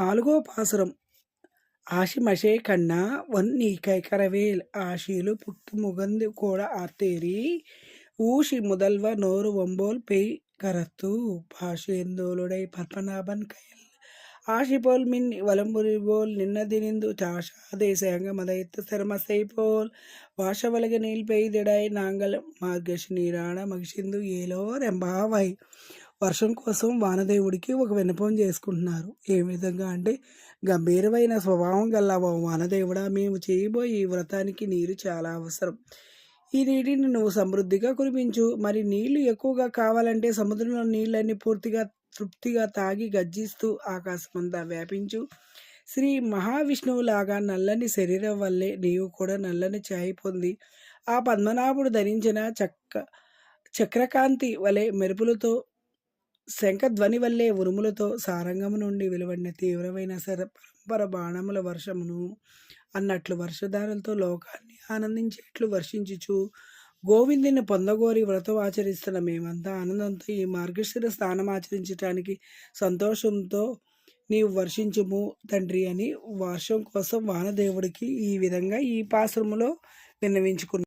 నాలుగో పాసురం. ఆశిమషే కన్నా వన్ కైకరవేల్ ఆశీలు పుట్టు ముగంది కూడా ఆర్తేరి. ఊషి ముదల్వ నోరు వంబోల్ పెయ్ కరత్తు పాషేందోలుడై పద్మనాభన్ కయల్ ఆశిపోల్ మిన్ వలంబురిబోల్ చాషా చాషాదేశాంగ శర్మ శర్మసైపోల్. వాషవలగ నీల్ పెయ్దిడాయ్ నాంగల్ మార్గశి నీరాణ మగిషిందు ఏలో రెంబావై వర్షం కోసం వానదేవుడికి ఒక విన్నపం చేసుకుంటున్నారు. ఏ విధంగా అంటే గంభీరమైన స్వభావం గల ఓ వానదేవుడా మేము చేయబోయే ఈ వ్రతానికి నీరు చాలా అవసరం. ఈ నీటిని నువ్వు సమృద్ధిగా కురిపించు. మరి నీళ్ళు ఎక్కువగా కావాలంటే సముద్రంలో నీళ్ళని పూర్తిగా తృప్తిగా తాగి గర్జిస్తూ ఆకాశమంతా వ్యాపించు. శ్రీ మహావిష్ణువులాగా నల్లని శరీరం వల్లే నీవు కూడా నల్లని ఛాయి పొంది. ఆ పద్మనాభుడు ధరించిన చక్క చక్రకాంతి వలె మెరుపులతో శంఖధ్వని వల్లే ఉరుములతో సారంగము నుండి వెలువడిన తీవ్రమైన సర పరంపర బాణముల వర్షమును అన్నట్లు వర్షధారలతో లోకాన్ని ఆనందించేట్లు వర్షించుచు గోవిందుని పొందగోరి వ్రతం ఆచరిస్తున్న మేమంతా ఆనందంతో ఈ మార్గశిర స్నానం ఆచరించటానికి సంతోషంతో నీవు వర్షించుము తండ్రి అని వర్షం కోసం వానదేవుడికి ఈ విధంగా ఈ పాశ్రములో విన్నవించుకున్నారు